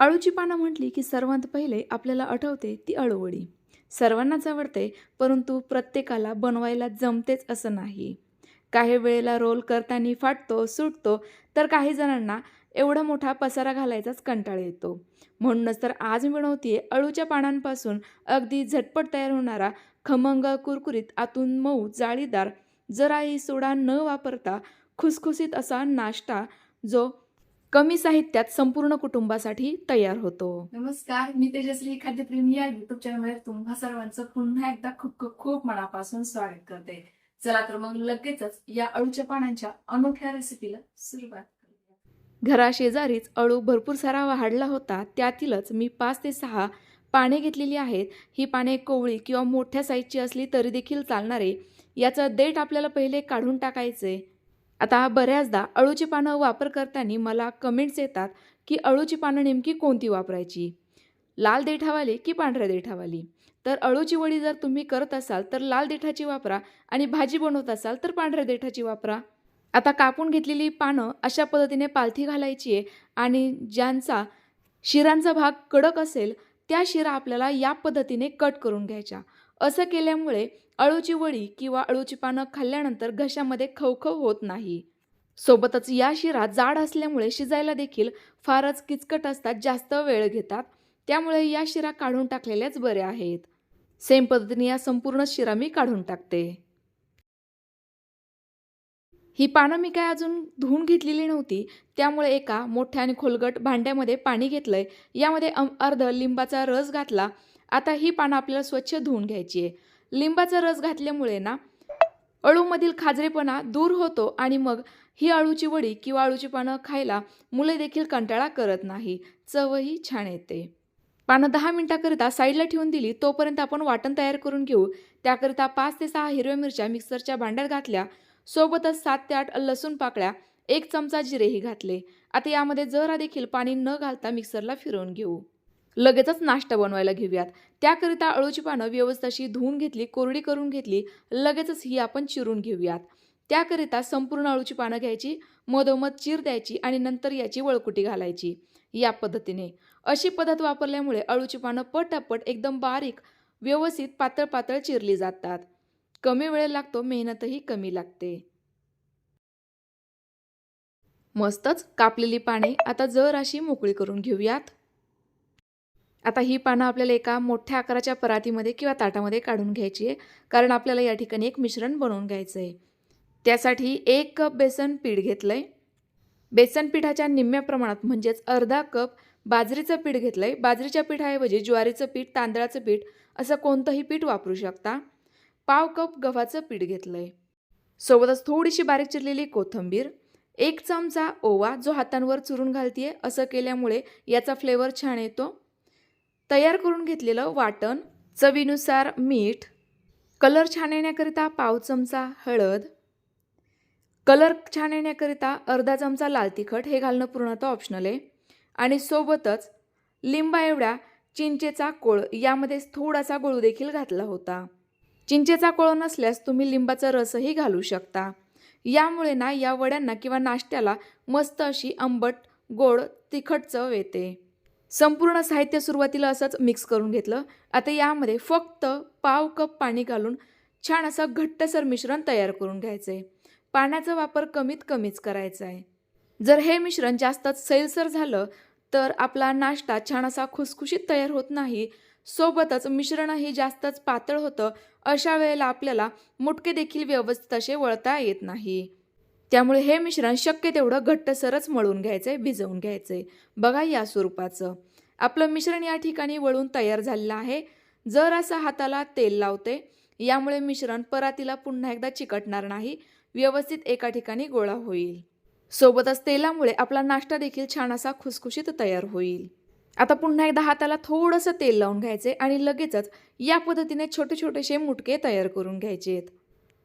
अळूची पानं म्हटली की सर्वांत पहिले आपल्याला आठवते ती अळूवडी. सर्वांनाच आवडते परंतु प्रत्येकाला बनवायला जमतेच असं नाही. काही वेळेला रोल करताना फाटतो सुटतो तर काही जणांना एवढा मोठा पसारा घालायचाच कंटाळा येतो. म्हणूनच तर आज मी बनवते अळूच्या पानांपासून अगदी झटपट तयार होणारा खमंग कुरकुरीत आतून मऊ जाळीदार जराही सोडा न वापरता खुसखुसीत असा नाश्ता जो कमी साहित्यात संपूर्ण कुटुंबासाठी तयार होतो. नमस्कार मी तेजश्री खाद्यप्रेमी या युट्यूब चॅनलवर तुम्हा सर्वांचं पुन्हा एकदा खूप खूप खूप मनापासून स्वागत करते. चला तर मग लगेचच या अळूच्या पानांच्या अनोख्या रेसिपीला सुरुवात घराशेजारीच अळू भरपूर सारा वाढला होता त्यातीलच मी पाच ते सहा पाने घेतलेली आहेत. ही पाने कोवळी किंवा मोठ्या साईजची असली तरी देखील चालणारे. याचं देठ आपल्याला पहिले काढून टाकायचे. आता बऱ्याचदा अळूची पानं वापर करताना मला कमेंट्स येतात की अळूची पानं नेमकी कोणती वापरायची? लाल देठावाली की पांढऱ्या देठावाली? तर अळूची वडी जर तुम्ही करत असाल तर लाल देठाची वापरा आणि भाजी बनवत असाल तर पांढऱ्या देठाची वापरा. आता कापून घेतलेली पानं अशा पद्धतीने पालथी घालायची आहे आणि ज्यांचा शिरांचा भाग कडक असेल त्या शिरा आपल्याला या पद्धतीने कट करून घ्यायच्या. असं केल्यामुळे अळूची वडी किंवा अळूची पानं खाल्ल्यानंतर घशामध्ये खवखव होत नाही. सोबतच या शिरा जाड असल्यामुळे शिजायला देखील फारच किचकट असतात जास्त वेळ घेतात. त्यामुळे या शिरा काढून टाकलेल्याच बऱ्या आहेत. सेम पद्धतीने या संपूर्ण शिरा मी काढून टाकते. ही पानं मी काय अजून धुवून घेतलेली नव्हती त्यामुळे एका मोठ्या आणि खोलगट भांड्यामध्ये पाणी घेतलंय. यामध्ये अर्ध लिंबाचा रस घातला आता ही पानं आपल्याला स्वच्छ धुवून घ्यायची आहे. लिंबाचा रस घातल्यामुळे ना अळूमधील खाजरेपणा दूर होतो आणि मग ही अळूची वडी किंवा अळूची पानं खायला मुले देखील कंटाळा करत नाही. चवही छान येते. पानं दहा मिनटाकरिता साईडला ठेवून दिली तोपर्यंत आपण वाटण तयार करून घेऊ. त्याकरिता पाच ते सहा हिरव्या मिरच्या मिक्सरच्या भांड्यात घातल्या. सोबतच सात ते आठ लसूण पाकळ्या एक चमचा जिरेही घातले. आता यामध्ये जरा देखील पाणी न घालता मिक्सरला फिरवून घेऊ. लगेचच नाश्ता बनवायला घेऊयात. त्याकरिता अळूची पानं व्यवस्थित अशी धुवून घेतली कोरडी करून घेतली लगेचच ही आपण चिरून घेऊयात. त्याकरिता संपूर्ण अळूची पानं घ्यायची मधोमध चीर द्यायची आणि नंतर याची वळकुटी घालायची. या पद्धतीने. अशी पद्धत वापरल्यामुळे अळूची पानं पटापट एकदम बारीक व्यवस्थित पातळ पातळ चिरली जातात. कमी वेळ लागतो मेहनतही कमी लागते. मस्तच कापलेली पाने आता जर अशी मोकळी करून घेऊयात. आता ही पानं आपल्याला एका मोठ्या आकाराच्या परातीमध्ये किंवा ताटामध्ये काढून घ्यायची आहे कारण आपल्याला या ठिकाणी एक मिश्रण बनवून घ्यायचं आहे. त्यासाठी एक कप बेसन पीठ घेतलं आहे बेसन पिठाच्या निम्म्या प्रमाणात म्हणजेच अर्धा कप बाजरीचं पीठ घेतलं आहे बाजरीच्या पिठाऐवजी ज्वारीचं पीठ तांदळाचं पीठ असं कोणतंही पीठ वापरू शकता. पाव कप गव्हाचं पीठ घेतलं आहे सोबतच थोडीशी बारीक चिरलेली कोथिंबीर एक चमचा ओवा जो हातांवर चुरून घालतीये असं केल्यामुळे याचा फ्लेवर छान येतो. तयार करून घेतलेलं वाटण चवीनुसार मीठ कलर छान येण्याकरिता पाव चमचा हळद कलर छान येण्याकरिता अर्धा चमचा लाल तिखट हे घालणं पूर्णतः ऑप्शनल आहे. आणि सोबतच लिंबा एवढ्या चिंचेचा कोळ यामध्ये थोडासा गोळू देखील घातला होता. चिंचेचा कोळ नसल्यास तुम्ही लिंबाचा रसही घालू शकता. यामुळे ना या वड्यांना किंवा नाश्त्याला मस्त अशी आंबट गोड तिखट चव येते. संपूर्ण साहित्य सुरुवातीला असंच मिक्स करून घेतलं. आता यामध्ये फक्त पाव कप पाणी घालून छान असं घट्टसर मिश्रण तयार करून घ्यायचं आहे पाण्याचा वापर कमीत कमीच करायचा आहे. जर हे मिश्रण जास्तच सैलसर झालं तर आपला नाश्ता छान असा खुसखुशीत तयार होत नाही. सोबतच मिश्रणही जास्तच पातळ होतं अशा वेळेला आपल्याला मुटके देखील व्यवस्थित असे वळता येत नाही. त्यामुळे हे मिश्रण शक्य तेवढं घट्टसरच मळून घ्यायचं आहे भिजवून घ्यायचं आहे बघा या स्वरूपाचं. आपलं मिश्रण या ठिकाणी वळून तयार झालेलं आहे. जर असं हाताला तेल लावते यामुळे मिश्रण परातीला पुन्हा एकदा चिकटणार नाही. व्यवस्थित एका ठिकाणी गोळा होईल. सोबतच तेलामुळे आपला नाश्ता देखील छान असा खुसखुशीत तयार होईल. आता पुन्हा एकदा हाताला थोडंसं तेल लावून घ्यायचे आणि लगेचच या पद्धतीने छोटे छोटेसे मुटके तयार करून घ्यायचे आहेत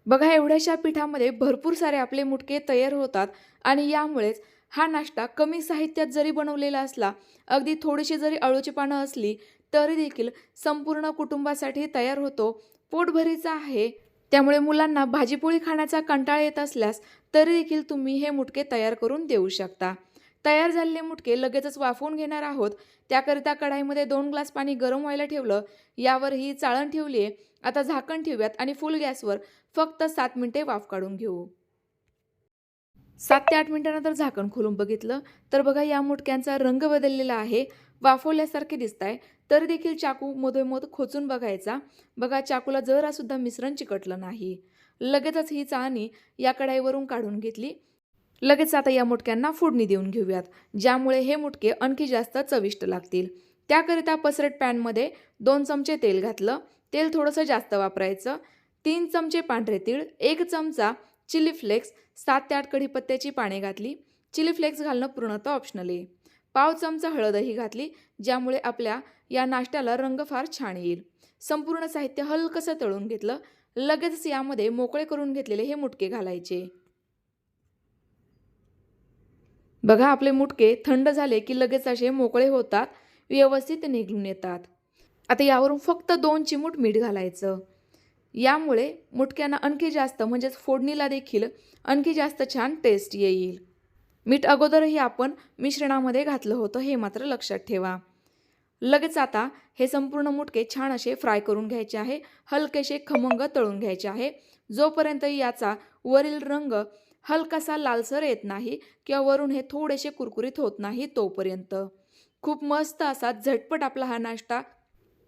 बघा एवढ्याशा पिठामध्ये भरपूर सारे आपले मुटके तयार होतात आणि यामुळेच हा नाश्ता कमी साहित्यात जरी बनवलेला असला अगदी थोडीशी जरी अळूची पानं असली तरी देखील संपूर्ण कुटुंबासाठी तयार होतो. पोटभरीचा आहे. त्यामुळे मुलांना भाजीपोळी खाण्याचा कंटाळा येत असल्यास तरी देखील तुम्ही हे मुटके तयार करून देऊ शकता. तयार झालेले मुटके लगेचच वाफवून घेणार आहोत. त्याकरिता कढाईमध्ये दोन ग्लास पाणी गरम व्हायला ठेवलं. यावर ही चाळण ठेवली आहे. आता झाकण ठेवूयात आणि फुल गॅसवर फक्त सात मिनिटे वाफ काढून घेऊ. सात ते आठ मिनिटानंतर झाकण खोलून बघितलं तर बघा या मुटक्यांचा रंग बदललेला आहे. वाफवल्यासारखे दिसत आहे तरी देखील चाकू मधोमध खोचून बघायचा. बघा चाकूला जरासुद्धा मिश्रण चिकटलं नाही. लगेचच ही चाळणी या कढाईवरून काढून घेतली. लगेच आता या मुटक्यांना फोडणी देऊन घेऊयात ज्यामुळे हे मुटके आणखी जास्त चविष्ट लागतील. त्याकरिता पसरट पॅनमध्ये दोन चमचे तेल घातलं तेल थोडंसं जास्त वापरायचं. तीन चमचे पांढरे तीळ एक चमचा चिली फ्लेक्स सात ते आठ कढीपत्त्याची पाने घातली. चिली फ्लेक्स घालणं पूर्णतः ऑप्शनल आहे. पाव चमचा हळदही घातली ज्यामुळे आपल्या या नाश्त्याला रंग फार छान येईल. संपूर्ण साहित्य हलकंसं तळून घेतलं. लगेचच यामध्ये मोकळे करून घेतलेले हे मुटके घालायचे. बघा आपले मुटके थंड झाले की लगेच असे मोकळे होतात व्यवस्थित निघून येतात. आता यावरून फक्त दोन चिमूट मीठ घालायचं. यामुळे मुटक्यांना आणखी जास्त म्हणजेच फोडणीला देखील आणखी जास्त छान टेस्ट येईल. मीठ अगोदरही आपण मिश्रणामध्ये घातलं होतं हे मात्र लक्षात ठेवा. लगेच आता हे संपूर्ण मुटके छान असे फ्राय करून घ्यायचे आहे हलकेसे खमंग तळून घ्यायचे आहे. जोपर्यंत याचा वरील रंग हलकासा लालसर येत नाही किंवा वरून हे थोडेसे कुरकुरीत होत नाही तोपर्यंत. खूप मस्त असा झटपट आपला हा नाश्ता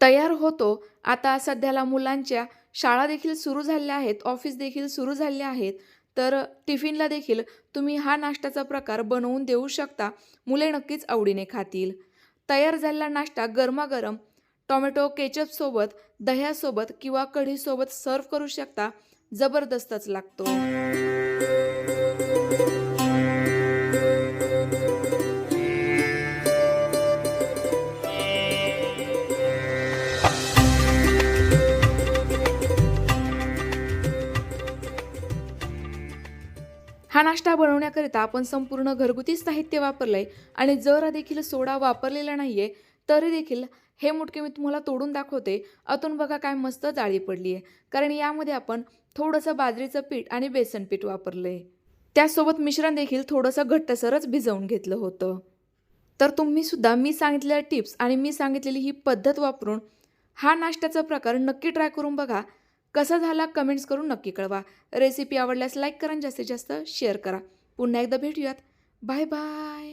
तयार होतो. आता सध्याला मुलांच्या शाळा देखील सुरू झाल्या आहेत ऑफिस देखील सुरू झाले आहेत. तर टिफिनला देखील तुम्ही हा नाश्त्याचा प्रकार बनवून देऊ शकता. मुले नक्कीच आवडीने खातील. तयार झालेला नाश्ता गरमागरम टोमॅटो केचपसोबत दह्यासोबत किंवा कढीसोबत सर्व करू शकता. जबरदस्तच लागतो. हा नाश्ता बनवण्याकरिता आपण संपूर्ण घरगुती साहित्य वापरलंय आणि जरा देखील सोडा वापरलेला नाहीये तरी देखील हे मुटके मी तुम्हाला तोडून दाखवते. आतून बघा काय मस्त जाळी पडली आहे कारण यामध्ये आपण थोडंसं बाजरीचं पीठ आणि बेसन पीठ वापरलं आहे त्यासोबत मिश्रण देखील थोडंसं घट्टसरच भिजवून घेतलं होतं. तर तुम्ही सुद्धा मी सांगितलेल्या टिप्स आणि मी सांगितलेली ही पद्धत वापरून हा नाश्त्याचा प्रकार नक्की ट्राय करून बघा. कसा झाला कमेंट्स करून नक्की कळवा. रेसिपी आवडल्यास लाईक करा जास्तीत जास्त शेअर करा. पुन्हा एकदा भेटूयात. Bye bye.